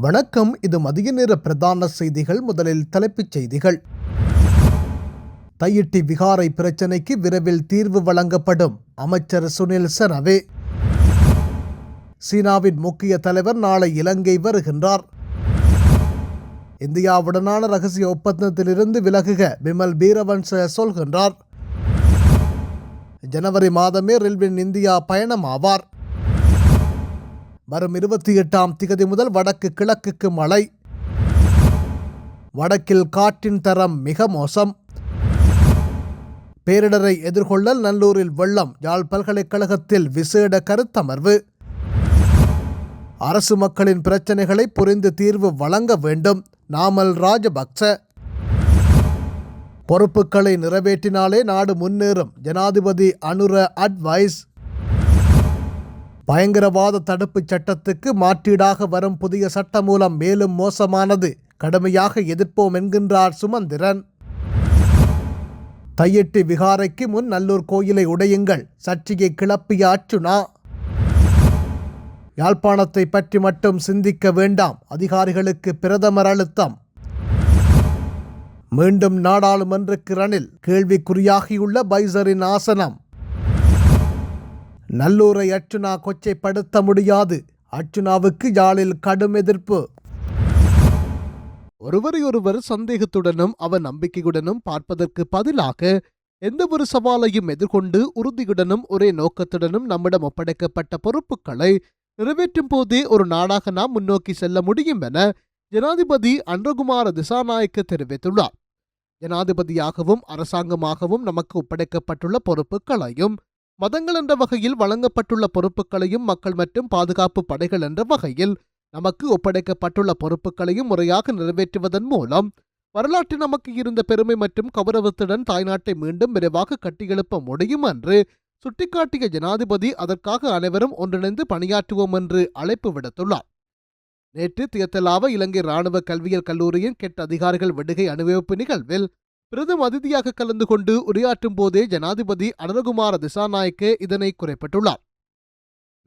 வணக்கம். இது மதிய நேர பிரதான செய்திகள். முதலில் தலைப்புச் செய்திகள். தையிட்டி விகாரை பிரச்சினைக்கு விரைவில் தீர்வு வழங்கப்படும். அமைச்சர் சுனில் சனவே சீனாவின் முக்கிய தலைவர் நாளை இலங்கை வருகின்றார். இந்தியாவுடனான ரகசிய ஒப்பந்தத்திலிருந்து விலகுக விமல் பீரவன்ச சொல்கின்றார். ஜனவரி மாதமே ரெல்வின் இந்தியா பயணமாவார். வரும் இருபத்தி எட்டாம் திகதி முதல் வடக்கு கிழக்குக்கு மழை. வடக்கில் காற்றின் தரம் மிக மோசம். பேரிடரை எதிர்கொள்ளல் நல்லூரில் வெள்ளம் யாழ் பல்கலைக்கழகத்தில் விசேட கருத்தமர்வு. அரசு மக்களின் பிரச்சனைகளை புரிந்து தீர்வு வழங்க வேண்டும் நாமல் ராஜபக்ச. பொறுப்புகளை நிறைவேற்றினாலே நாடு முன்னேறும் ஜனாதிபதி அனுர அட்வைஸ். பயங்கரவாத தடுப்புச் சட்டத்துக்கு மாற்றீடாக வரும் புதிய சட்டமூலம் மேலும் மோசமானது. கடுமையாக எதிர்ப்போம் என்கின்றார் சுமந்திரன். தையெட்டு விகாரைக்கு முன் நல்லூர் கோயிலை உடையுங்கள். சர்ச்சையை கிளப்பிய அச்சுனா யாழ்ப்பாணத்தை பற்றி மட்டும் சிந்திக்க வேண்டாம். அதிகாரிகளுக்கு பிரதமர் அழுத்தம். மீண்டும் நாடாளுமன்றக்கு ரணில். கேள்விக்குறியாகியுள்ள பைசரின் ஆசனம். நல்லூரை அர்ச்சுனா கொச்சைப்படுத்த முடியாது. அர்ச்சுனாவுக்கு யாழில் கடும் எதிர்ப்பு. ஒருவரையொருவர் சந்தேகத்துடனும் அவ நம்பிக்கையுடனும் பார்ப்பதற்கு பதிலாக எந்த ஒரு சவாலையும் எதிர்கொண்டு உறுதியுடனும் ஒரே நோக்கத்துடனும் நம்மிடம் ஒப்படைக்கப்பட்ட பொறுப்புகளை நிறைவேற்றும் போதே ஒரு நாடாக நாம் முன்னோக்கி செல்ல முடியும் என ஜனாதிபதி அன்றகுமார திசாநாயக்க தெரிவித்துள்ளார். ஜனாதிபதியாகவும் அரசாங்கமாகவும் நமக்கு ஒப்படைக்கப்பட்டுள்ள பொறுப்புகளையும் மதங்கள் என்ற வகையில் வழங்கப்பட்டுள்ள பொறுப்புகளையும் மக்கள் மற்றும் பாதுகாப்பு படைகள் என்ற வகையில் நமக்கு ஒப்படைக்கப்பட்டுள்ள பொறுப்புகளையும் முறையாக நிறைவேற்றுவதன் மூலம் வரலாற்றில் நமக்கு இருந்த பெருமை மற்றும் கௌரவத்துடன் தாய்நாட்டை மீண்டும் விரைவாக கட்டியெழுப்ப முடியும் என்று சுட்டிக்காட்டிய ஜனாதிபதி அதற்காக அனைவரும் ஒன்றிணைந்து பணியாற்றுவோம் என்று அழைப்பு விடுத்துள்ளார். நேற்று தியத்தலாவ இலங்கை ராணுவ கல்வியல் கல்லூரியின் கெட்ட அதிகாரிகள் விடுகை அனுபவிப்பு நிகழ்வில் பிரதம அதிதியாக கலந்து கொண்டு உரையாற்றும் போதே ஜனாதிபதி அனுரகுமார திசாநாயக்கே இதனை குறைப்பட்டுள்ளார்.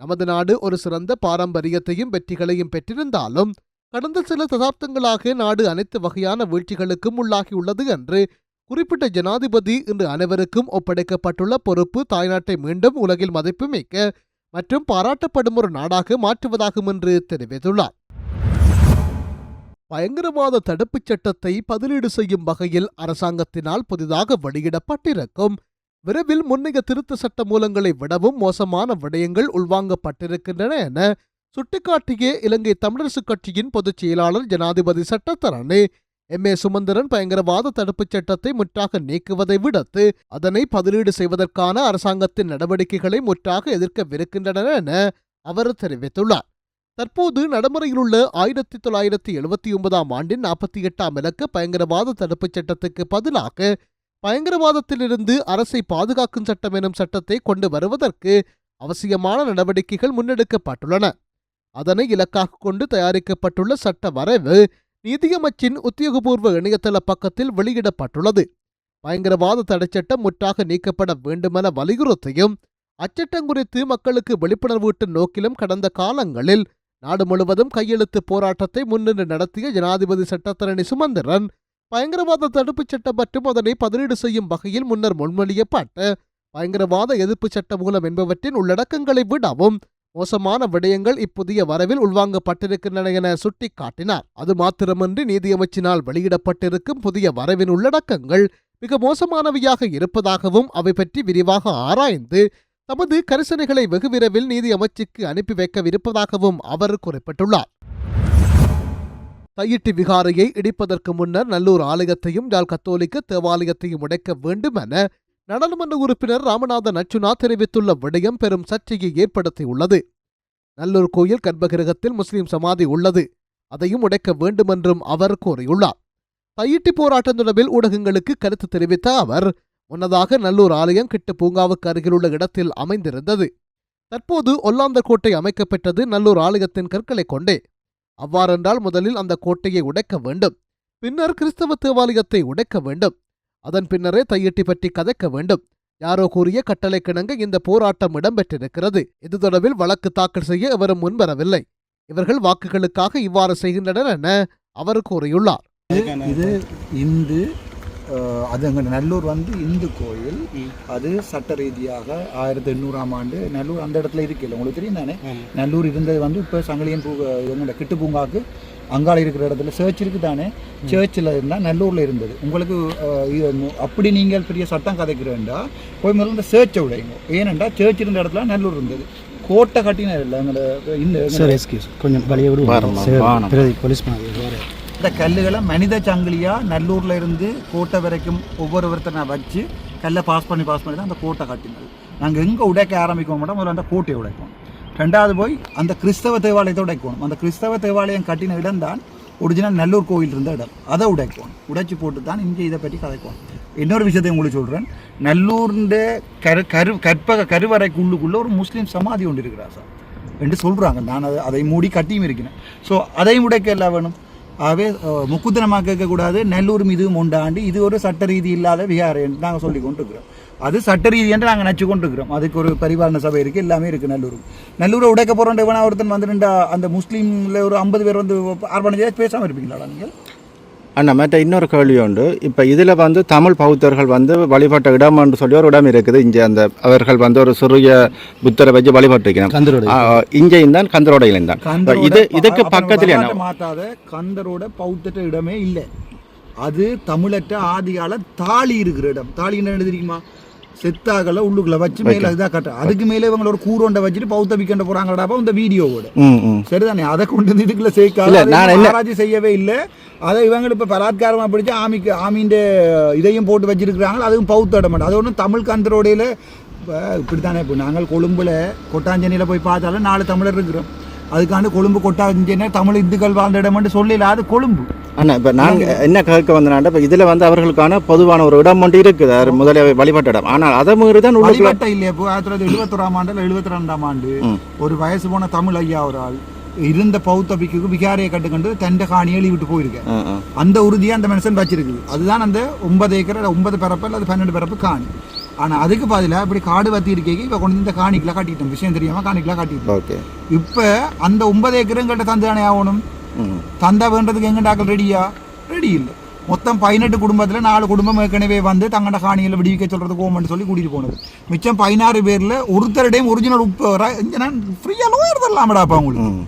நமது நாடு ஒரு சிறந்த பாரம்பரியத்தையும் வெற்றிகளையும் பெற்றிருந்தாலும் கடந்த சில தசாப்தங்களாக நாடு அனைத்து வகையான வீழ்ச்சிகளுக்கும் உள்ளாகியுள்ளது என்று குறிப்பிட்ட ஜனாதிபதி இன்று அனைவருக்கும் ஒப்படைக்கப்பட்டுள்ள பொறுப்பு தாய்நாட்டை மீண்டும் உலகில் மதிப்புமிக்க மற்றும் பாராட்டப்படும் ஒரு நாடாக மாற்றுவதாகும் என்று தெரிவித்துள்ளார். பயங்கரவாத தடுப்புச் சட்டத்தை பதிலீடு செய்யும் வகையில் அரசாங்கத்தினால் புதிதாக வெளியிடப்பட்டிருக்கும். விரைவில் முன்னைய திருத்த சட்ட மூலங்களை விடவும் மோசமான விடயங்கள் உள்வாங்கப்பட்டிருக்கின்றன என சுட்டிக்காட்டிய இலங்கை தமிழரசுக் கட்சியின் பொதுச் செயலாளர் ஜனாதிபதி சட்டத்தரணி எம். ஏ. சுமந்திரன் பயங்கரவாத தடுப்புச் சட்டத்தை முற்றாக நீக்குவதை விடுத்து அதனை பதிலீடு செய்வதற்கான அரசாங்கத்தின் நடவடிக்கைகளை முற்றாக எதிர்க்கவிருக்கின்றன என அவர் தெரிவித்துள்ளார். தற்போது நடைமுறையிலுள்ள ஆயிரத்தி தொள்ளாயிரத்தி எழுபத்தி ஒன்பதாம் ஆண்டின் நாற்பத்தி எட்டாம் இலக்க பயங்கரவாத தடுப்புச் சட்டத்துக்கு பதிலாக பயங்கரவாதத்திலிருந்து அரசை பாதுகாக்கும் சட்டம் எனும் சட்டத்தை கொண்டு வருவதற்கு அவசியமான நடவடிக்கைகள் முன்னெடுக்கப்பட்டுள்ளன. அதனை இலக்காக கொண்டு தயாரிக்கப்பட்டுள்ள சட்ட வரைவு நிதியமைச்சின் உத்தியோகபூர்வ இணையதள பக்கத்தில் வெளியிடப்பட்டுள்ளது. பயங்கரவாத தடைச்சட்டம் முற்றாக நீக்கப்பட வேண்டுமென வலியுறுத்தியும் அச்சட்டம் குறித்து மக்களுக்கு விழிப்புணர்வூட்டும் நோக்கிலும் கடந்த காலங்களில் நாடு முழுவதும் கையெழுத்து போராட்டத்தை முன்னின்று நடத்திய ஜனாதிபதி சட்டத்தரணி சுமந்திரன் பயங்கரவாத தடுப்புச் சட்டம் மற்றும் அதனை பதிலீடு செய்யும் வகையில் முன்னர் முன்மொழியப்பட்ட பயங்கரவாத எதிர்ப்பு சட்ட மூலம் என்பவற்றின் உள்ளடக்கங்களை விடவும் மோசமான விடயங்கள் இப்புதிய வரவில் உள்வாங்கப்பட்டிருக்கின்றன என சுட்டிக்காட்டினார். அது மாத்திரமன்றி நீதியமைச்சினால் வெளியிடப்பட்டிருக்கும் புதிய வரவின் உள்ளடக்கங்கள் மிக மோசமானவையாக இருப்பதாகவும் அவை பற்றி விரிவாக ஆராய்ந்து தமது கரிசனைகளை வெகு விரைவில் நீதி அமைச்சுக்கு அனுப்பி வைக்கவிருப்பதாகவும் அவர் குறிப்பிட்டுள்ளார். தையிட்டி விகாரையை இடிப்பதற்கு முன்னர் நல்லூர் ஆலயத்தையும் யாழ் கத்தோலிக்க தேவாலயத்தையும் உடைக்க வேண்டும் என நாடாளுமன்ற உறுப்பினர் ராமநாதன் அச்சுனா தெரிவித்துள்ள விடயம் பெரும் சர்ச்சையை ஏற்படுத்தியுள்ளது. நல்லூர் கோயில் கர்ப்பகிரகத்தில் முஸ்லிம் சமாதி உள்ளது. அதையும் உடைக்க வேண்டுமென்றும் அவர் கூறியுள்ளார். தையிட்டி போராட்டம் தொடர்பில் ஊடகங்களுக்கு கருத்து தெரிவித்த அவர் முன்னதாக நல்லூர் ஆலயம் கிட்ட பூங்காவுக்கு அருகிலுள்ள இடத்தில் அமைந்திருந்தது. தற்போது ஒல்லாந்தர் கோட்டை அமைக்கப்பெற்றது நல்லூர் ஆலயத்தின் கற்களை கொண்டே. அவ்வாறென்றால் முதலில் அந்த கோட்டையை உடைக்க வேண்டும். பின்னர் கிறிஸ்தவ தேவாலயத்தை உடைக்க வேண்டும். அதன் பின்னரே தையிட்டி பற்றி கதைக்க வேண்டும். யாரோ கூறிய கட்டளை கிணங்க இந்த போராட்டம் இடம்பெற்றிருக்கிறது. இது தொடர்பில் வழக்கு தாக்கல் செய்ய எவரும் முன்வரவில்லை. இவர்கள் வாக்குகளுக்காக இவ்வாறு செய்கின்றனர் என அவர் கூறியுள்ளார். இது இந்து அது எங்கள் நல்லூர் வந்து இந்து கோயில். அது சட்ட ரீதியாக ஆயிரத்தி எண்ணூறாம் ஆண்டு நல்லூர் அந்த இடத்துல இருக்குல்ல உங்களுக்கு தெரியும் தானே? நல்லூர் இருந்தது வந்து இப்போ சங்கிலியன் பூ எங்களோட கிட்டு பூங்காக்கு அங்கால இருக்கிற இடத்துல சர்ச் இருக்கு தானே? சர்ச்சில் இருந்தால் நல்லூரில் இருந்தது. உங்களுக்கு அப்படி நீங்கள் பெரிய சட்டம் கதைக்கிறேன்டா போய் முதல்ல இந்த சர்ச்சை விடைங்க ஏனென்றா சர்ச் இருந்த இடத்துல நல்லூர் இருந்தது. கோட்டை கட்டினர் இல்லை எங்களோட இந்த கொஞ்சம் வழியை விடுவோம் போலீஸ் இந்த கல்லுகளை மனித சங்கிலியாக நல்லூர்ல இருந்து கோட்டை வரைக்கும் ஒவ்வொருத்தரை வச்சு கல்லை பாஸ் பண்ணி பாஸ் பண்ணி தான் அந்த கோட்டை கட்டினது. நாங்கள் எங்கே உடைக்க ஆரம்பிக்கோம் மாட்டோம் முதல்ல அந்த கோட்டையை உடைப்போம். ரெண்டாவது போய் அந்த கிறிஸ்தவ தேவாலயத்தை உடைக்கணும். அந்த கிறிஸ்தவ தேவாலயம் கட்டின இடம் தான் ஒரிஜினல் நல்லூர் கோயில் இருந்த இடம். அதை உடைக்கணும் உடைச்சி போட்டு தான் இங்கே இதை பற்றி கதைக்கணும் இன்னொரு விஷயத்தை உங்களுக்கு சொல்கிறேன் நல்லூர்ன்ற கரு கரு கற்பக கருவறைக்குள்ளுக்குள்ளே ஒரு முஸ்லீம் சமாதி ஒன்று இருக்கிறா சார். என்று சொல்கிறாங்க நான் அதை அதை மூடி கட்டியும் இருக்கிறேன். ஸோ அதையும் உடைக்க எல்லாம் வேணும்? ஆகவே முக்குத்தனமாக கேட்கக்கூடாது. நெல்லூர் இதுவும் உண்டாண்டு. இது ஒரு சட்ட ரீதி இல்லாத விகாரம் என்று நாங்கள் சொல்லி கொண்டிருக்கிறோம் அது சட்ட ரீதி என்று நாங்கள் நச்சு கொண்டிருக்கிறோம். அதுக்கு ஒரு பரிபாலன சபை இருக்குது எல்லாமே இருக்குது நல்லூர். நல்லூரை உடைக்க போகிறோன்ற ஒருத்தன் வந்து அந்த முஸ்லீமில் ஒரு ஐம்பது பேர் வந்து ஆர்வம் செய்ய பேசாமல் இருப்பீங்களா நீங்கள்? அண்ணா மற்ற இன்னொரு கேள்வி உண்டு. இப்போ இதில் வந்து தமிழ் பௌத்தர்கள் வந்து வழிபட்ட இடம் என்று சொல்லி ஒரு இடம் இருக்குது. இங்கே அந்த அவர்கள் வந்து ஒரு சிறிய புத்தரை வச்சு வழிபட்டிருக்கிறாங்க. இங்கேயும் தான் கந்தரோடையிலும் தான். இது இதுக்கு பக்கத்துல மாத்தாத கந்தரோட பௌத்தட்ட இடமே இல்லை. அது தமிழற்ற ஆதிகால தாலி இருக்கிற இடம். தாலி என்ன தெரியுமா செத்தாகல உள்ளுக்குள்ள வச்சு மேல இதாக கட்ட அதுக்கு மேலே ஒரு கூரோண்டை வச்சுட்டு பௌத்த விக்கண்ட போறாங்கடாப்பா இந்த வீடியோவோட. சரிதானே? அதை கொண்டு வந்து இதுக்குள்ள சேர்க்காத செய்யவே இல்லை. அதை இவங்க இப்ப பலாத்காரமா பிடிச்சு ஆமிக்கு ஆமீண்ட இதையும் போட்டு வச்சிருக்கிறாங்க அதுவும் பௌத்த இடம் அது ஒன்றும் தமிழ் கந்தரோடையில இப்போ இப்படித்தானே இப்போ நாங்கள் கொழும்புல கொட்டாஞ்சேனியில் போய் பார்த்தாலும் நாலு தமிழர் இருக்கிறோம். அதுக்காண்டு கொழும்பு கொட்டாஞ்சேனை தமிழ் இந்துக்கள் வாழ்ந்த இடம்னு சொல்லல அது கொழும்பு. அண்ணா இப்போ நான் என்ன கேட்க வந்தேன்னா இப்போ இதில் வந்து அவர்களுக்கான பொதுவான ஒரு இடம் ஒன்று இருக்குது அது முதல்ல வழிபட்ட இடம். ஆனால் அதை மீறி தான் வழிபட்ட இல்லையா இப்போ ஆயிரத்தி தொள்ளாயிரத்தி எழுபத்தொராம் ஆண்டு இல்லை எழுபத்தி ரெண்டாம் ஆண்டு. ஒரு வயசு போன தமிழ் ஐயா ஒரு ஆள் இருந்த பௌத்த பிக்குக்கு விகாரியை கட்டுக்கண்டு தண்டை காணி எழுதி விட்டு போயிருக்கேன். அந்த உறுதியை அந்த மனுஷன் வச்சிருக்குது. அதுதான் அந்த ஒன்பது ஏக்கர் ஒன்பது பிறப்பு அல்லது பன்னெண்டு பிறப்பு காணி. ஆனா அதுக்கு பதிலாக இப்படி காடு வத்தி இருக்கேங்க இப்போ கொண்டு இந்த காணிக்குள்ள காட்டிட்டோம். விஷயம் தெரியாம காணிக்குள்ள காட்டிட்டோம். இப்போ அந்த ஒன்பது ஏக்கரும் கிட்ட தந்தானே ஆகணும்? தந்தா வேண்டதுக்கு எங்கண்டாக்கள் ரெடியா ரெடி இல்லை. மொத்தம் பதினெட்டு குடும்பத்தில் நாலு குடும்பம் ஏற்கனவே வந்து தங்கட காணியில் விடுவிக்க சொல்றதுக்கு ஓமன்னு சொல்லி கூட்டிட்டு போனது. மிச்சம் பதினாறு பேர்ல ஒருத்தருடையும் ஒரிஜினல் உப்பு வர ஃப்ரீயா லோயர் தரலாமடாப்பா உங்களுக்கு ம்.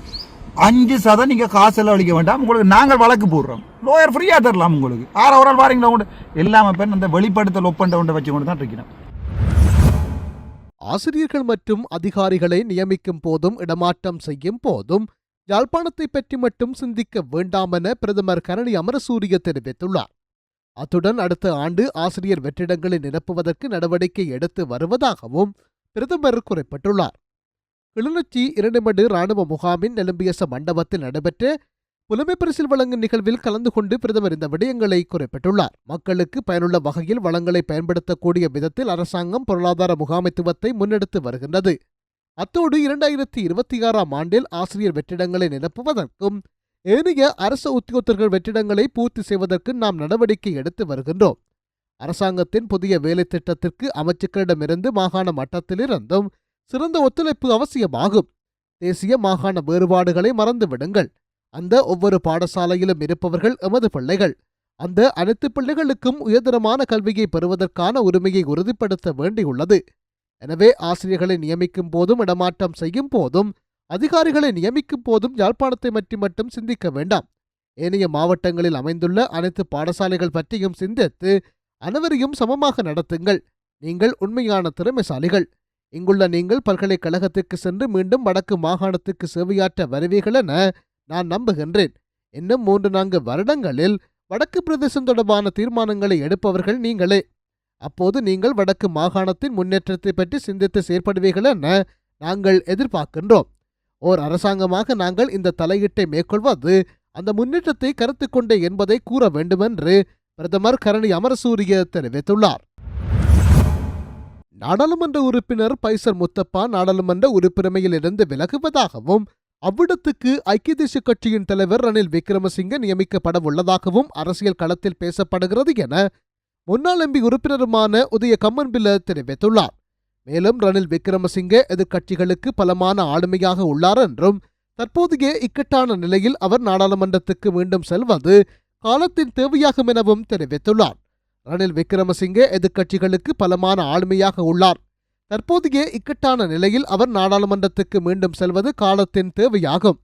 அஞ்சு சதம் நீங்க காசு எல்லாம் அளிக்க வேண்டாம். உங்களுக்கு நாங்கள் வழக்கு போடுறோம். லோயர் ஃப்ரீயா தரலாம் உங்களுக்கு. ஆறு ஒரு ஆள் பாருங்களா உண்டு எல்லாமே பெண் அந்த வெளிப்படுத்தல் ஒப்பந்த ஒன்றை வச்சு கொண்டு தான் இருக்கிறோம் ஆசிரியர்கள் மற்றும் அதிகாரிகளை நியமிக்கும் போதும் இடமாற்றம் செய்யும் போதும் யாழ்ப்பாணத்தை பற்றி மட்டும் சிந்திக்க வேண்டாமென பிரதமர் கரணி அமரசூரிய தெரிவித்துள்ளார். அத்துடன் அடுத்த ஆண்டு ஆசிரியர் வெற்றிடங்களை நிரப்புவதற்கு நடவடிக்கை எடுத்து வருவதாகவும் பிரதமர் குறிப்பிட்டுள்ளார். கிளிநொச்சி இரண்டுமடு ராணுவ முகாமின் நெலும்பியச மண்டபத்தில் நடைபெற்ற புலமை பரிசில் வழங்கும் நிகழ்வில் கலந்து கொண்டு பிரதமர் இந்த விடயங்களை குறிப்பிட்டுள்ளார். மக்களுக்கு பயனுள்ள வகையில் வளங்களை பயன்படுத்தக்கூடிய விதத்தில் அரசாங்கம் பொருளாதார முகாமைத்துவத்தை முன்னெடுத்து வருகின்றது. அத்தோடு இரண்டாயிரத்தி இருபத்தி ஆறாம் ஆண்டில் ஆசிரியர் வெற்றிடங்களை நிரப்புவதற்கும் ஏனைய அரசு உத்தியோகத்தர்கள் வெற்றிடங்களை பூர்த்தி செய்வதற்கு நாம் நடவடிக்கை எடுத்து வருகின்றோம். அரசாங்கத்தின் புதிய வேலை திட்டத்திற்கு அமைச்சர்களிடமிருந்து மாகாண மட்டத்திலிருந்தும் சிறந்த ஒத்துழைப்பு அவசியமாகும். தேசிய மாகாண வேறுபாடுகளை மறந்து விடுங்கள். அந்த ஒவ்வொரு பாடசாலையிலும் இருப்பவர்கள் எமது பிள்ளைகள். அந்த அனைத்து பிள்ளைகளுக்கும் உயர்தரமான கல்வியை பெறுவதற்கான உரிமையை உறுதிப்படுத்த வேண்டியுள்ளது. எனவே ஆசிரியர்களை நியமிக்கும் போதும் இடமாற்றம் செய்யும் போதும் அதிகாரிகளை நியமிக்கும் போதும் யாழ்ப்பாணத்தை பற்றி மட்டும் சிந்திக்க வேண்டாம். ஏனைய மாவட்டங்களில் அமைந்துள்ள அனைத்து பாடசாலைகள் பற்றியும் சிந்தித்து அனைவரையும் சமமாக நடத்துங்கள். நீங்கள் உண்மையான திறமைசாலிகள். இங்குள்ள நீங்கள் பல்கலைக்கழகத்துக்கு சென்று மீண்டும் வடக்கு மாகாணத்துக்கு சேவையாற்ற வருவீர்கள் என நான் நம்புகின்றேன். இன்னும் மூன்று நான்கு வருடங்களில் வடக்கு பிரதேசம் தொடர்பான தீர்மானங்களை எடுப்பவர்கள் நீங்களே. அப்போது நீங்கள் வடக்கு மாகாணத்தின் முன்னேற்றத்தை பற்றி சிந்தித்து செயற்படுவீர்கள் என நாங்கள் எதிர்பார்க்கின்றோம். ஓர் அரசாங்கமாக நாங்கள் இந்த தலையீட்டை மேற்கொள்வது அந்த முன்னேற்றத்தை கருத்து கொண்டே என்பதை கூற வேண்டுமென்று பிரதமர் கரணி அமரசூரிய தெரிவித்துள்ளார். நாடாளுமன்ற உறுப்பினர் பைசர் முத்தப்பா நாடாளுமன்ற உறுப்பினமையிலிருந்து விலகுவதாகவும் அவ்விடத்துக்கு ஐக்கிய தேசிய கட்சியின் தலைவர் ரணில் விக்ரமசிங்க நியமிக்கப்பட உள்ளதாகவும் அரசியல் களத்தில் பேசப்படுகிறது என முன்னாள் எம்பி உறுப்பினருமான உதய கம்மன்பில தெரிவித்துள்ளார். மேலும் ரணில் விக்ரமசிங்கே எதிர்க்கட்சிகளுக்கு பலமான ஆளுமையாக உள்ளார் என்றும் தற்போதைய இக்கட்டான நிலையில் அவர் நாடாளுமன்றத்துக்கு மீண்டும் செல்வது காலத்தின் தேவையாகும் எனவும் தெரிவித்துள்ளார். ரணில் விக்ரமசிங்கே எதிர்க்கட்சிகளுக்கு பலமான ஆளுமையாக உள்ளார். தற்போதைய இக்கட்டான நிலையில் அவர் நாடாளுமன்றத்துக்கு மீண்டும் செல்வது காலத்தின் தேவையாகும்.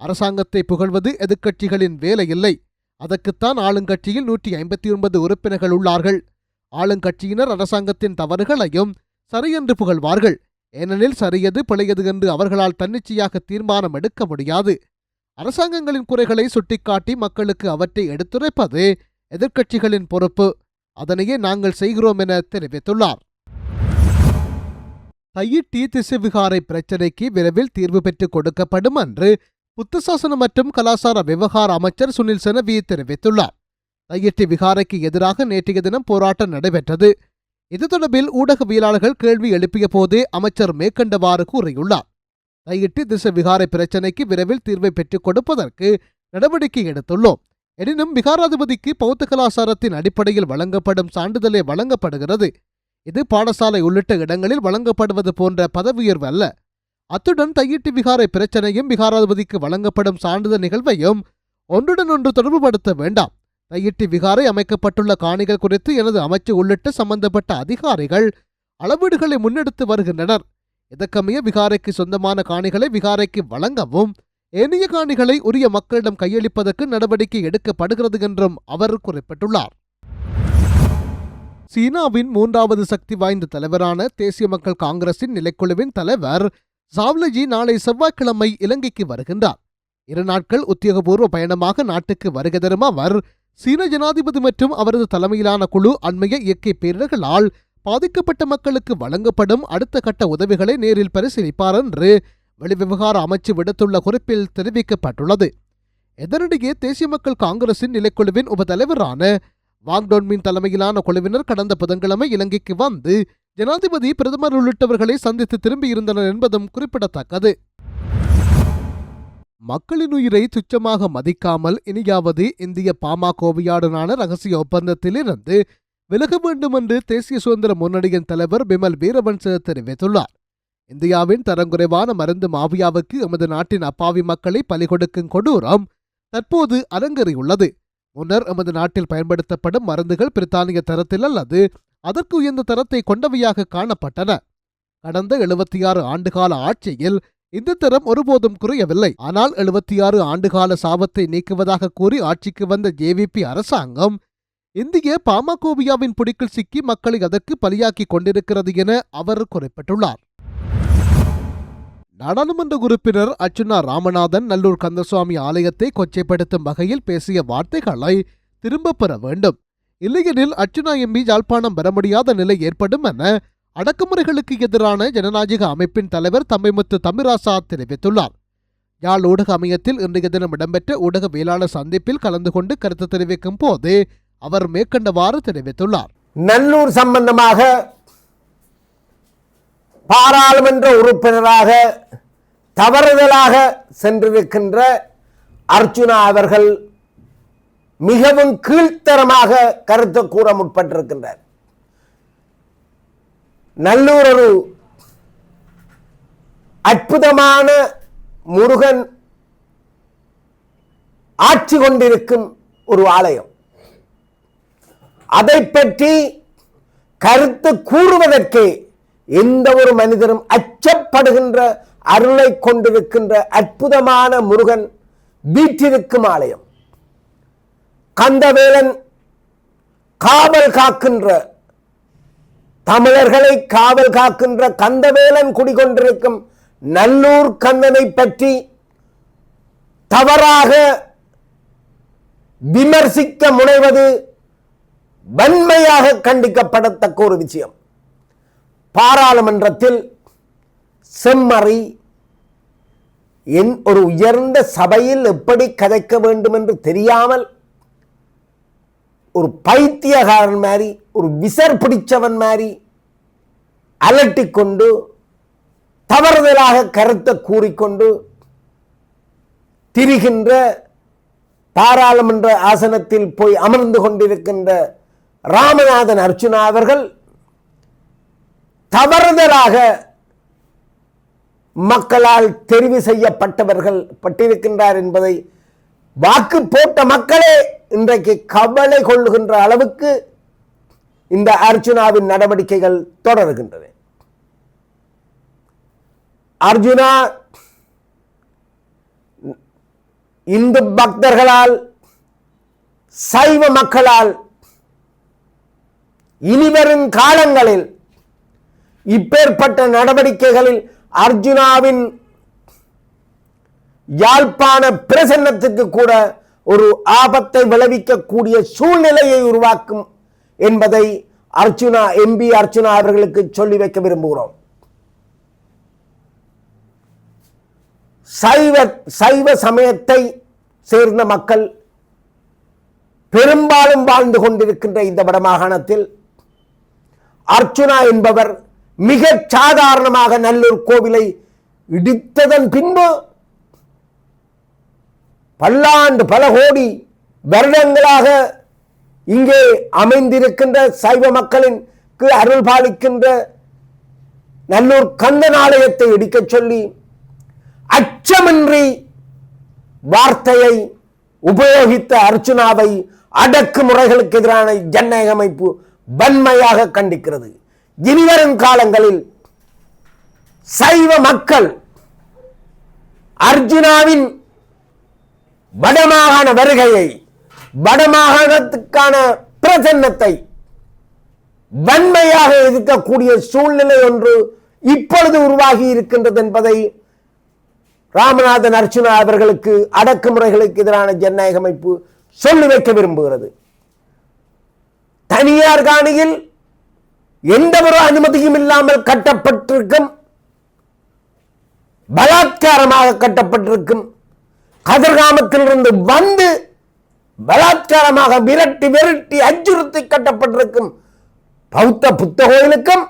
அரசாங்கத்தை புகழ்வது எதிர்க்கட்சிகளின் வேலையில்லை. அதற்குத்தான் ஆளுங்கட்சியில் நூற்றி ஐம்பத்தி ஒன்பது உறுப்பினர்கள் உள்ளார்கள். ஆளுங்கட்சியினர் அரசாங்கத்தின் தவறுகளையும் சரியென்று புகழ்வார்கள். ஏனெனில் சரியது பிழையது என்று அவர்களால் தன்னிச்சையாக தீர்மானம் எடுக்க முடியாது. அரசாங்கங்களின் குறைகளை சுட்டிக்காட்டி மக்களுக்கு அவற்றை எடுத்துரைப்பது எதிர்க்கட்சிகளின் பொறுப்பு. அதனையே நாங்கள் செய்கிறோம் என தெரிவித்துள்ளார். தையிட்டி திசுவிகாரை பிரச்சினைக்கு விரைவில் தீர்வு பெற்றுக் கொடுக்கப்படும் என்று புத்தசாசன மற்றும் கலாசார விவகார அமைச்சர் சுனில் செனவி தெரிவித்துள்ளார். தையிட்டி விகாரைக்கு எதிராக நேற்றைய தினம் போராட்டம் நடைபெற்றது. இது தொடர்பில் ஊடகவியலாளர்கள் கேள்வி எழுப்பிய போதே அமைச்சர் மேற்கண்டவாறு கூறியுள்ளார். தையிட்டி திச விகாரை பிரச்சினைக்கு விரைவில் தீர்வை பெற்றுக் கொடுப்பதற்கு நடவடிக்கை எடுத்துள்ளோம். எனினும் விகாராதிபதிக்கு பௌத்த கலாசாரத்தின் அடிப்படையில் வழங்கப்படும் சான்றிதழே வழங்கப்படுகிறது. இது பாடசாலை உள்ளிட்ட இடங்களில் வழங்கப்படுவது போன்ற பதவியுயர்வு அல்ல. அத்துடன் தையிட்டு விகாரை பிரச்சனையும் விகாராதிபதிக்கு வழங்கப்படும் சான்றிதழ் நிகழ்வையும் ஒன்றுடன் ஒன்று தொடர்புபடுத்த வேண்டாம். தையிட்டு விகாரை அமைக்கப்பட்டுள்ள காணிகள் குறித்து எனது அமைச்சு உள்ளிட்ட சம்பந்தப்பட்ட அதிகாரிகள் அளவீடுகளை முன்னெடுத்து வருகின்றனர். இதற்கமைய விகாரைக்கு சொந்தமான காணிகளை விகாரைக்கு வழங்கவும் ஏனைய காணிகளை உரிய மக்களிடம் கையளிப்பதற்கு நடவடிக்கை எடுக்கப்படுகிறது என்றும் அவர் குறிப்பிட்டுள்ளார். சீனாவின் மூன்றாவது சக்தி வாய்ந்த தலைவரான தேசிய மக்கள் காங்கிரசின் நிலைக்குழுவின் தலைவர் சாவ்லஜி நாளை செவ்வாய்க்கிழமை இலங்கைக்கு வருகின்றார். இரு நாட்கள் உத்தியோகபூர்வ பயணமாக நாட்டுக்கு வருகை தரும்? அவர் சீன ஜனாதிபதி மற்றும் அவரது தலைமையிலான குழு அண்மைய இயற்கை பேரிடர்களால் பாதிக்கப்பட்ட மக்களுக்கு வழங்கப்படும் அடுத்த கட்ட உதவிகளை நேரில் பரிசீலிப்பார் என்று வெளிவிவகார அமைச்சு விடுத்துள்ள குறிப்பில் தெரிவிக்கப்பட்டுள்ளது. இதனிடையே தேசிய மக்கள் காங்கிரசின் நிலைக்குழுவின் உபதலைவரான தலைவரான டோன்மின் தலைமையிலான குழுவினர் கடந்த புதன்கிழமை இலங்கைக்கு வந்து ஜனாதிபதி பிரதமர் உள்ளிட்டவர்களை சந்தித்து திரும்பியிருந்தனர் என்பதும் குறிப்பிடத்தக்கது. மக்களின் உயிரை துச்சமாக மதிக்காமல் இனியாவது இந்திய பாமகோவியாடுனான ரகசிய ஒப்பந்தத்திலிருந்து விலக வேண்டும் என்று தேசிய சுதந்திர முன்னணியின் தலைவர் பிமல் வீரவன்ச தெரிவித்துள்ளார். இந்தியாவின் தரங்குறைவான மருந்து மாவியாவுக்கு எமது நாட்டின் அப்பாவி மக்களை பலி கொடுக்கும் கொடூரம் தற்போது அரங்கேறியுள்ளது. முன்னர் எமது நாட்டில் பயன்படுத்தப்படும் மருந்துகள் பிரித்தானிய தரத்தில் அல்லது அதற்கு உயர்ந்த தரத்தை கொண்டவையாக காணப்பட்டன. கடந்த எழுபத்தி ஆறு ஆண்டுகால ஆட்சியில் இந்த தரம் ஒருபோதும் குறையவில்லை. ஆனால் எழுபத்தி ஆறு ஆண்டுகால சாபத்தை நீக்குவதாக கூறி ஆட்சிக்கு வந்த ஜேவிபி அரசாங்கம் இந்திய பாமகோவியாவின் பிடிக்கில் சிக்கி மக்களை அதற்கு பலியாக்கி கொண்டிருக்கிறது என அவர் குறிப்பிட்டுள்ளார். நாடாளுமன்ற உறுப்பினர் அர்ச்சுனா ராமநாதன் நல்லூர் கந்தசுவாமி ஆலயத்தை கொச்சைப்படுத்தும் வகையில் பேசிய வார்த்தைகளை திரும்பப் பெற வேண்டும். இல்லையெனில் அர்ச்சுனா எம்பி யாழ்ப்பாணம் பெற முடியாத நிலை ஏற்படும் என அடக்குமுறைகளுக்கு எதிரான ஜனநாயக அமைப்பின் தலைவர் தம்மைமுத்து தமிராசா தெரிவித்துள்ளார். யாழ் ஊடக அமையத்தில் இன்றைய தினம் இடம்பெற்ற ஊடகவியலாளர் சந்திப்பில் கலந்து கொண்டு கருத்து தெரிவிக்கும் போது அவர் மேற்கண்டவாறு தெரிவித்துள்ளார். நல்லூர் சம்பந்தமாக பாராளுமன்ற உறுப்பினராக தவறுதலாக சென்றிருக்கின்ற அர்ச்சுனா அவர்கள் மிகவும் கீழ்த்தரமாக கருத்து கூற முற்பட்டிருக்கின்றார். நல்லூர் ஒரு அற்புதமான முருகன் ஆட்சி கொண்டிருக்கும் ஒரு ஆலயம். அதை பற்றி கருத்து கூறுவதற்கே எந்த ஒரு மனிதரும் அச்சப்படுகின்ற அருளை கொண்டிருக்கின்ற அற்புதமான முருகன் வீற்றிருக்கும் ஆலயம். கந்தவேலன் காவல் காக்கின்ற தமிழர்களை காவல் காக்கின்ற கந்தவேலன் குடிகொண்டிருக்கும் நல்லூர் கந்தனை பற்றி தவறாக விமர்சிக்க முனைவது வன்மையாக கண்டிக்கப்படத்தக்க ஒரு விஷயம். பாராளுமன்றத்தில் செம்மறி என் ஒரு உயர்ந்த சபையில் எப்படி கதைக்க வேண்டும் என்று தெரியாமல் ஒரு பைத்தியகாரன் மாதிரி ஒரு விசர் பிடிச்சவன் மாதிரி அலட்டிக் கொண்டு தவறுதலாக கருத்தை கூறிக்கொண்டு திரிகின்ற பாராளுமன்ற ஆசனத்தில் போய் அமர்ந்து கொண்டிருக்கின்ற ராமநாதன் அர்ச்சுனா அவர்கள் தவறுதலாக மக்களால் தெரிவு செய்யப்பட்டவர்கள் பட்டிருக்கின்றார் என்பதை வாக்கு போட்ட மக்களே இன்றைக்கு கவலை கொள்ளுகின்ற அளவுக்கு இந்த அர்ஜுனாவின் நடவடிக்கைகள் தொடர்கின்றன. அர்ஜுனா இந்து பக்தர்களால் சைவ மக்களால் இனிவரும் காலங்களில் இப்பேற்பட்ட நடவடிக்கைகளில் அர்ஜுனாவின் யாழ்ப்பாண பிரசன்னத்துக்கு கூட ஒரு ஆபத்தை விளைவிக்கக்கூடிய சூழ்நிலையை உருவாக்கும் என்பதை அர்ச்சுனா எம்பி அர்ச்சுனா அவர்களுக்கு சொல்லி வைக்க விரும்புகிறோம். சைவ சைவ சமயத்தை சேர்ந்த மக்கள் பெரும்பாலும் வாழ்ந்து கொண்டிருக்கின்ற இந்த வடமாகாணத்தில் அர்ச்சுனா என்பவர் மிக சாதாரணமாக நல்லூர் கோவிலை இடித்ததன் பின்பு பல்லாண்டு பல கோடி வருடங்களாக இங்கே அமைந்திருக்கின்ற சைவ மக்களின் அருள் பாலிக்கின்ற நல்லூர் கந்தன் ஆலயத்தை இடிக்கச் சொல்லி அச்சமின்றி வார்த்தையை உபயோகித்த அர்ச்சுனாவை அடக்குமுறைகளுக்கு எதிரான ஜனநாயக அமைப்பு வன்மையாக கண்டிக்கிறது. இனிவரும் காலங்களில் சைவ மக்கள் அர்ஜுனாவின் வடமாகாண வருகையை வடமாகாணத்துக்கான பிரசன்னத்தை வன்மையாக எதிர்க்கக்கூடிய சூழ்நிலை ஒன்று இப்பொழுது உருவாகி இருக்கின்றது என்பதை ராமநாதன் அர்ச்சுனா அவர்களுக்கு அடக்குமுறைகளுக்கு எதிரான ஜனநாயக அமைப்பு சொல்லி வைக்க விரும்புகிறது. தனியார் காணியில் எந்த ஒரு அனுமதியும் இல்லாமல் கட்டப்பட்டிருக்கும் பலாத்காரமாக கட்டப்பட்டிருக்கும் கதிர்காமத்திலிருந்து வந்து பலாத்காரமாக விரட்டி விரட்டி அச்சுறுத்தி கட்டப்பட்டிருக்கும் பௌத்த புத்த கோயிலுக்கும்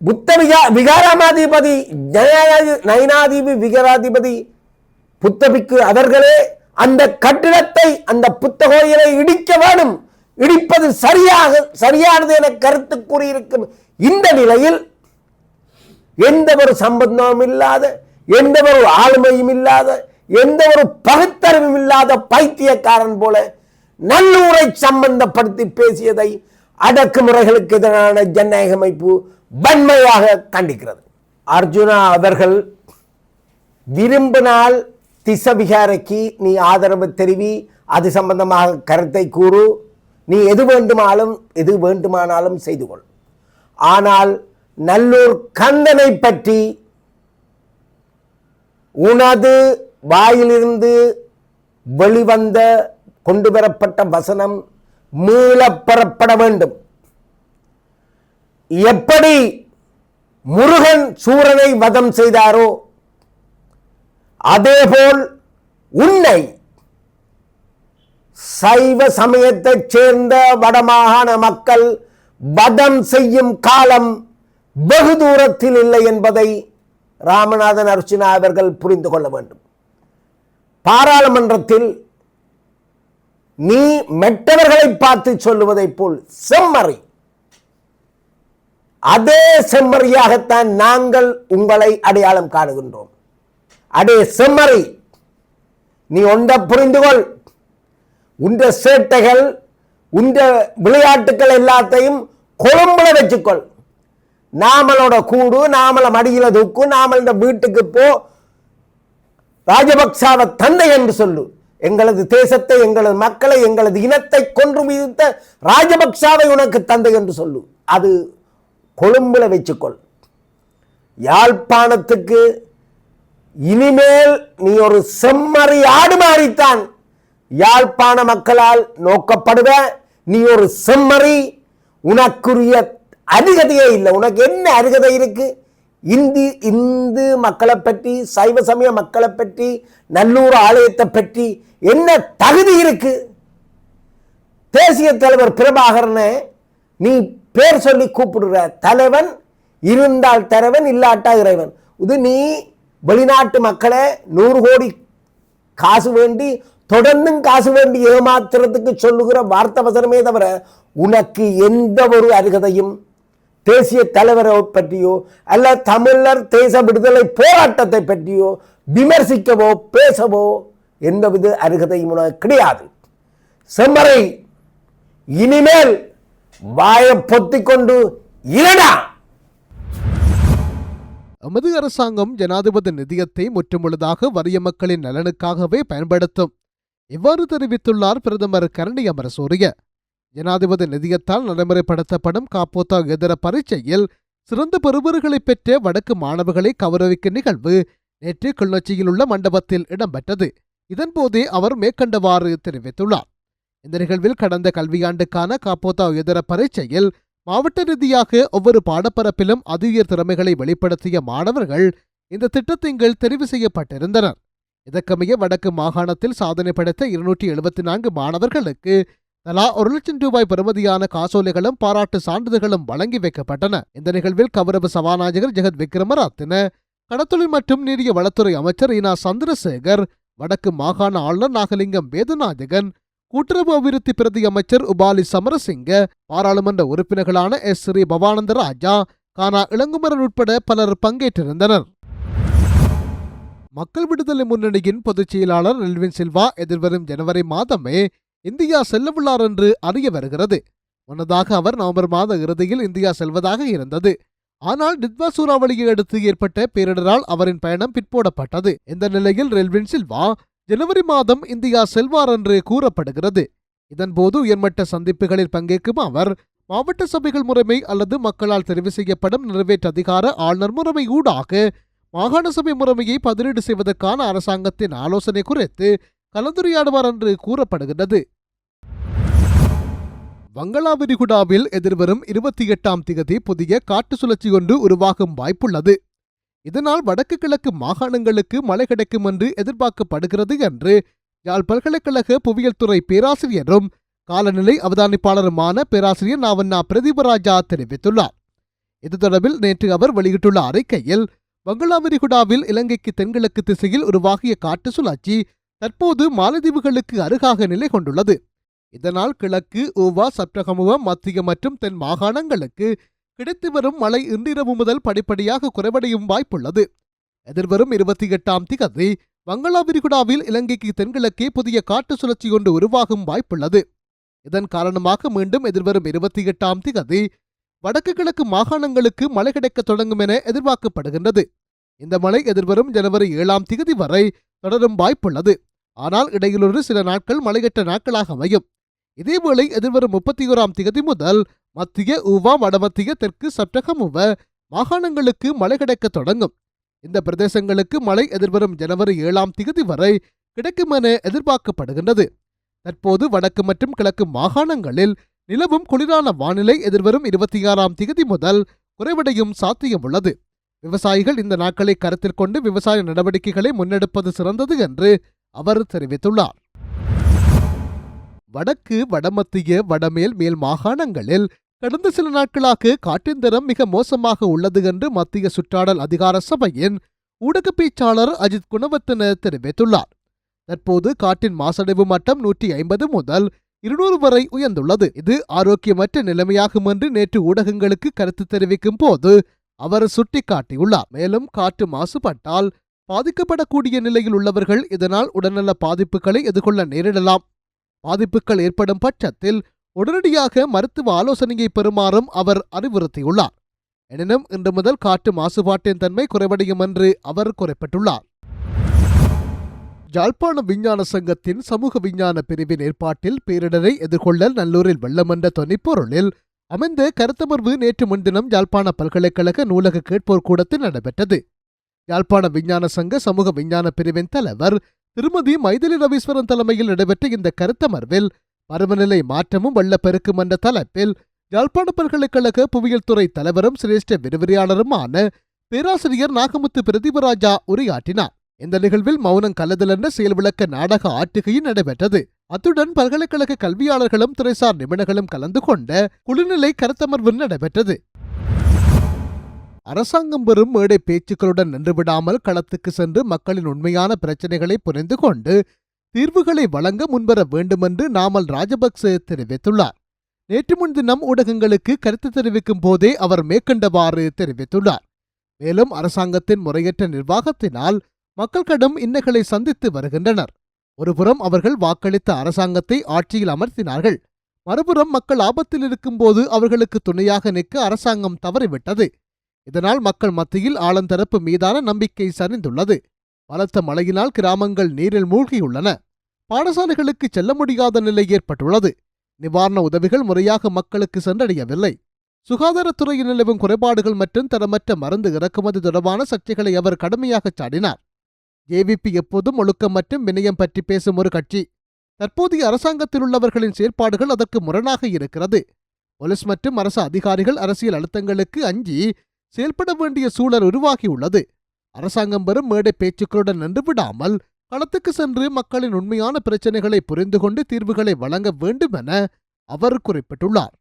புத்த விகா விகாராமாதிபதி ஜனநாயக நயனாதிபதி விகாராதிபதி புத்தபிக்கு அவர்களே அந்த கட்டிடத்தை அந்த புத்த கோயிலை இடிக்க வேண்டும் இடிப்பது சரியாக சரியானது என கருத்து கூறியிருக்கும் இந்த நிலையில் எந்த ஒரு சம்பந்தமும் இல்லாத எந்த ஒரு ஆளுமையும் இல்லாத எந்த ஒரு பகுத்தறிவும் இல்லாத பைத்தியக்காரன் போல நல்லூரை சம்பந்தப்படுத்தி பேசியதை அடக்குமுறைகளுக்கு எதிரான ஜனநாயக அமைப்பு வன்மையாக கண்டிக்கிறது. அர்ஜுனா அவர்கள் விரும்பினால் திசவிகாரைக்கு நீ ஆதரவு தெரிவி அது சம்பந்தமாக கருத்தை கூறு. நீ எது வேண்டுமானாலும் எது வேண்டுமானாலும் செய்து கொள். ஆனால் நல்லூர் கந்தனை பற்றி உனது வாயிலிருந்து வெளிவந்த கொண்டு வரப்பட்ட வசனம் மீளப்பெறப்பட வேண்டும். எப்படி முருகன் சூரனை வதம் செய்தாரோ அதேபோல் உன்னை சைவ சமயத்தைச் சேர்ந்த வடமாகாண மக்கள் வதம் செய்யும் காலம் வெகு தூரத்தில் இல்லை என்பதை ராமநாதன் அர்ச்சுனா அவர்கள் புரிந்து கொள்ள வேண்டும். பாராளுமன்றத்தில் நீ மெட்டவர்களை பார்த்து சொல்லுவதைப் போல் செம்மறி. அதே செம்மறியாகத்தான் நாங்கள் உங்களை அடையாளம் காணுகின்றோம். அடே செம்மறி நீ ஒன்ற புரிந்து கொள். உண்ட சேட்டைகள் உண்ட விளையாட்டுகள் எல்லாத்தையும் கொழும்புல வச்சுக்கொள். நாமளோட கூடு நாமள மடியில தூக்கு இந்த வீட்டுக்கு போ. ராஜபக்சாவை தந்தை என்று சொல்லு. எங்களது தேசத்தை எங்களது மக்களை எங்களது இனத்தை கொன்று வீழ்த்த ராஜபக்சாவை உனக்கு தந்தை என்று சொல்லு. அது கொழும்புல வச்சுக்கொள். யாழ்ப்பாணத்துக்கு இனிமேல் நீ ஒரு செம்மறி ஆடு மாறித்தான். யாழ்ப்பாண மக்களால் நோக்கப்படுவ. நீ ஒரு செம்மறி. உனக்குரிய அருகதையே இல்லை. உனக்கு என்ன அருகதை இருக்கு? இந்தி இந்து மக்களை பற்றி சைவ சமய மக்களை பற்றி நல்லூர் ஆலயத்தை பற்றி என்ன தகுதி இருக்கு? தேசிய தலைவர் பிரபாகரனை நீ பேர் சொல்லி கூப்பிடுற தலைவன் இருந்தால் தலைவன் இல்லாட்டா இறைவன். இது நீ வெளிநாட்டு மக்களை நூறு கோடி காசு வேண்டி தொடர்ந்தும் காசு வேண்டி ஏமாத்துறதுக்கு சொல்லுகிற வார்த்தை வசனமே தவிர உனக்கு எந்த ஒரு அருகதையும் தேசிய தலைவரை பற்றியோ அல்ல தமிழர் தேச விடுதலை போராட்டத்தை பற்றியோ விமர்சிக்கவோ பேசவோ எந்தவித அருகதையும் உனக்கு கிடையாது. செம்மறை இனிமேல் வாயை பொத்திக்கொண்டு இருடா. எமது அரசாங்கம் ஜனாதிபதி நிதியத்தை முற்றுமுழுதாக வறிய மக்களின் நலனுக்காகவே பயன்படுத்தும். இவ்வாறு தெரிவித்துள்ளார் பிரதமர் கரணி அமரசூரிய. ஜனாதிபதி நிதியத்தால் நடைமுறைப்படுத்தப்படும் காப்போத்தா இதர பரீட்சையில் சிறந்த பெறுபர்களை பெற்ற வடக்கு மாணவர்களை கௌரவிக்கும் நிகழ்வு நேற்று கிளிநொச்சியில் உள்ள மண்டபத்தில் இடம்பெற்றது. இதன்போதே அவர் மேற்கண்டவாறு தெரிவித்துள்ளார். இந்த நிகழ்வில் கடந்த கல்வியாண்டுக்கான காப்போத்தா இதர பரீட்சையில் மாவட்ட ரீதியாக ஒவ்வொரு பாடப்பரப்பிலும் அதிக திறமைகளை வெளிப்படுத்திய மாணவர்கள் இந்த திட்டத்தின் கீழ் தெரிவு செய்யப்பட்டிருந்தனர். இதற்கமைய வடக்கு மாகாணத்தில் சாதனை படைத்த இருநூற்றி எழுபத்தி நான்கு மாணவர்களுக்கு தலா ஒரு லட்சம் ரூபாய் பெறுமதியான காசோலைகளும் பாராட்டு சான்றிதழ்களும் வழங்கி வைக்கப்பட்டன. இந்த நிகழ்வில் கௌரவ சபாநாயகர் ஜெகத் விக்ரமராத்தின கடத்தொழில் மற்றும் நீரிய வளத்துறை அமைச்சர் இனா சந்திரசேகர் வடக்கு மாகாண ஆளுநர் நாகலிங்கம் வேதநாயகன் கூட்டுறவு அபிவிருத்தி பிரதி அமைச்சர் உபாலி சமரசிங்க பாராளுமன்ற உறுப்பினர்களான எஸ். ஸ்ரீ பவானந்த ராஜா கானா இளங்குமரன் உட்பட பலர் பங்கேற்றிருந்தனர். மக்கள் விடுதலை முன்னணியின் பொதுச் செயலாளர் ரெல்வின் சில்வா எதிர்வரும் ஜனவரி மாதமே இந்தியா செல்லவுள்ளார் என்று அறிய வருகிறது. முன்னதாக அவர் நவம்பர் மாத இறுதியில் இந்தியா செல்வதாக இருந்தது. ஆனால் டித்வா சூறாவளியை அடுத்து ஏற்பட்ட பேரிடரால் அவரின் பயணம் பிற்போடப்பட்டது. இந்த நிலையில் ரெல்வின் சில்வா ஜனவரி மாதம் இந்தியா செல்வார் என்று கூறப்படுகிறது. இதன்போது உயர்மட்ட சந்திப்புகளில் பங்கேற்கும் அவர் மாவட்ட சபைகள் முறைமை அல்லது மக்களால் தெரிவு செய்யப்படும் நிறைவேற்று அதிகார ஆளுநர் முறைமை ஊடாக மாகாண சபை முறைமையை பதிலீடு செய்வதற்கான அரசாங்கத்தின் ஆலோசனை குறித்து கலந்துரையாடுவார் என்று கூறப்படுகிறது வங்களா விரிகுடாவில் எதிர்வரும் இருபத்தி எட்டாம் திகதி புதிய காட்டு சுழற்சி ஒன்று உருவாகும் வாய்ப்புள்ளது. இதனால் வடக்கு கிழக்கு மாகாணங்களுக்கு மழை கிடைக்கும் என்று எதிர்பார்க்கப்படுகிறது என்று யாழ் பல்கலைக்கழக புவியியல் துறை பேராசிரியரும் காலநிலை அவதானிப்பாளருமான பேராசிரியர் நாவண்ணா பிரதீபராஜா தெரிவித்துள்ளார். இது தொடர்பில் நேற்று அவர் வெளியிட்டுள்ள அறிக்கையில் வங்களா விரிகுடாவில் இலங்கைக்கு தென்கிழக்கு திசையில் உருவாகிய காட்டு சுழற்சி தற்போது மாலத்தீவுகளுக்கு அருகாக நிலை கொண்டுள்ளது. இதனால் கிழக்கு ஓவா சப்ரகமுவ மத்திய மற்றும் தென் மாகாணங்களுக்கு கிடைத்து வரும் மழை இன்றிரவு முதல் படிப்படியாக குறைவடையும் வாய்ப்புள்ளது. எதிர்வரும் இருபத்தி எட்டாம் திகதி வங்களா விரிகுடாவில் இலங்கைக்கு தென்கிழக்கே புதிய காட்டு சுழற்சி ஒன்று உருவாகும் வாய்ப்புள்ளது. இதன் காரணமாக மீண்டும் எதிர்வரும் இருபத்தி எட்டாம் திகதி வடக்கு கிழக்கு மாகாணங்களுக்கு மழை கிடைக்கத் தொடங்கும் என எதிர்பார்க்கப்படுகின்றது. இந்த மழை எதிர்வரும் ஜனவரி ஏழாம் திகதி வரை தொடரும் வாய்ப்புள்ளது. ஆனால் இடையிலொரு சில நாட்கள் மழையற்ற நாட்களாக அமையும். இதேவேளை எதிர்வரும் முப்பத்தி ஓராம் திகதி முதல் மத்திய உவா வடமத்திய தெற்கு சப்டகமுவ மாகாணங்களுக்கு மழை கிடைக்கத் தொடங்கும். இந்த பிரதேசங்களுக்கு மழை எதிர்வரும் ஜனவரி ஏழாம் திகதி வரை கிடைக்கும் என எதிர்பார்க்கப்படுகின்றது. தற்போது வடக்கு மற்றும் கிழக்கு மாகாணங்களில் நிலவும் குளிரான வானிலை எதிர்வரும் இருபத்தி ஆறாம் திகதி முதல் குறைவடையும் சாத்தியம் உள்ளது. விவசாயிகள் இந்த நாட்களை கருத்தில் கொண்டு விவசாய நடவடிக்கைகளை முன்னெடுப்பது சிறந்தது என்று அவர் தெரிவித்துள்ளார். வடக்கு வடமத்திய வடமேல் மேல் மாகாணங்களில் கடந்த சில நாட்களாக காற்றின் தரம் மிக மோசமாக உள்ளது என்று மத்திய சுற்றாடல் அதிகார சபையின் ஊடக பேச்சாளர் அஜித் குணவர்த்தன தெரிவித்துள்ளார். தற்போது காற்றின் மாசடைவு மட்டம் நூற்றி ஐம்பது முதல் இருநூறு வரை உயர்ந்துள்ளது. இது ஆரோக்கியமற்ற நிலைமையாகும் என்று நேற்று ஊடகங்களுக்கு கருத்து தெரிவிக்கும் போது அவர் சுட்டிக்காட்டியுள்ளார். மேலும் காற்று மாசுபட்டால் பாதிக்கப்படக்கூடிய நிலையில் உள்ளவர்கள் இதனால் உடல்நல பாதிப்புகளை எதிர்கொள்ள நேரிடலாம். பாதிப்புகள் ஏற்படும் பட்சத்தில் உடனடியாக மருத்துவ ஆலோசனையை பெறுமாறும் அவர் அறிவுறுத்தியுள்ளார். எனினும் இன்று முதல் காற்று மாசுபாட்டின் தன்மை குறைவடையும் என்று அவர் குறிப்பிட்டுள்ளார். யாழ்ப்பாண விஞ்ஞான சங்கத்தின் சமூக விஞ்ஞான பிரிவின் ஏற்பாட்டில் பேரிடரை எதிர்கொள்ள நல்லூரில் வெள்ளமன்ற என்ற தொனிப்பொருளில் அமைந்த கருத்தமர்வு நேற்று முன்தினம் யாழ்ப்பாண பல்கலைக்கழக நூலக கேட்போர் கூடத்தில் நடைபெற்றது. யாழ்ப்பாண விஞ்ஞான சங்க சமூக விஞ்ஞான பிரிவின் தலைவர் திருமதி மைதிலி ரவீஸ்வரன் தலைமையில் நடைபெற்ற இந்த கருத்தமர்வில் பருவநிலை மாற்றமும் வெள்ளப்பெருக்கும் என்ற தலைப்பில் யாழ்ப்பாண பல்கலைக்கழக புவியியல் துறை தலைவரும் சிரேஷ்ட விரிவுரையாளருமான பேராசிரியர் நாகமுத்து பிரதீபராஜா உரையாற்றினார். இந்த நிகழ்வில் மௌனம் கலதலென்ற செயல் விளக்க நாடக ஆட்டுகையும் நடைபெற்றது. அத்துடன் பல்கலைக்கழக கல்வியாளர்களும் துறைசார் நிபுணர்களும் கலந்து கொண்ட குழுநிலை கருத்தமர்வு நடைபெற்றது. அரசாங்கம் பெறும் மேடை பேச்சுக்களுடன் நின்றுவிடாமல் களத்துக்கு சென்று மக்களின் உண்மையான பிரச்சனைகளை புரிந்து கொண்டு தீர்வுகளை வழங்க முன்வர வேண்டுமென்று நாமல் ராஜபக்சே தெரிவித்துள்ளார். நேற்று முன்தினம் ஊடகங்களுக்கு கருத்து தெரிவிக்கும் போதே அவர் மேற்கண்டவாறு தெரிவித்துள்ளார். மேலும் அரசாங்கத்தின் முறையற்ற நிர்வாகத்தினால் மக்கள் கடும் இன்னல்களை சந்தித்து வருகின்றனர். ஒருபுறம் அவர்கள் வாக்களித்த அரசாங்கத்தை ஆட்சியில் அமர்த்தினார்கள். மறுபுறம் மக்கள் ஆபத்தில் இருக்கும்போது அவர்களுக்கு துணையாக நிற்க அரசாங்கம் தவறிவிட்டது. இதனால் மக்கள் மத்தியில் ஆளந்தரப்பு மீதான நம்பிக்கை சரிந்துள்ளது. பலத்த மழையினால் கிராமங்கள் நீரில் மூழ்கியுள்ளன. பாடசாலைகளுக்கு செல்ல முடியாத நிலை ஏற்பட்டுள்ளது. நிவாரண உதவிகள் முறையாக மக்களுக்கு சென்றடையவில்லை. சுகாதாரத்துறையில் நிலவும் குறைபாடுகள் மற்றும் தரமற்ற மருந்து இறக்குமதி தொடர்பான சர்ச்சைகளை அவர் கடுமையாகச் சாடினார். ஜேவிபி எப்போதும் ஒழுக்கம் மற்றும் வினயம் பற்றி பேசும் ஒரு கட்சி. தற்போதைய அரசாங்கத்தில் உள்ளவர்களின் செயற்பாடுகள் அதற்கு முரணாக இருக்கிறது. போலீஸ் மற்றும் அரசு அதிகாரிகள் அரசியல் அழுத்தங்களுக்கு அஞ்சி செயல்பட வேண்டிய சூழல் உருவாகியுள்ளது. அரசாங்கம் வரும் மேடை பேச்சுக்களுடன் நின்று விடாமல் களத்துக்கு சென்று மக்களின் உண்மையான பிரச்சனைகளை புரிந்து கொண்டு தீர்வுகளை வழங்க வேண்டும் என அவர் குறிப்பிட்டுள்ளார்.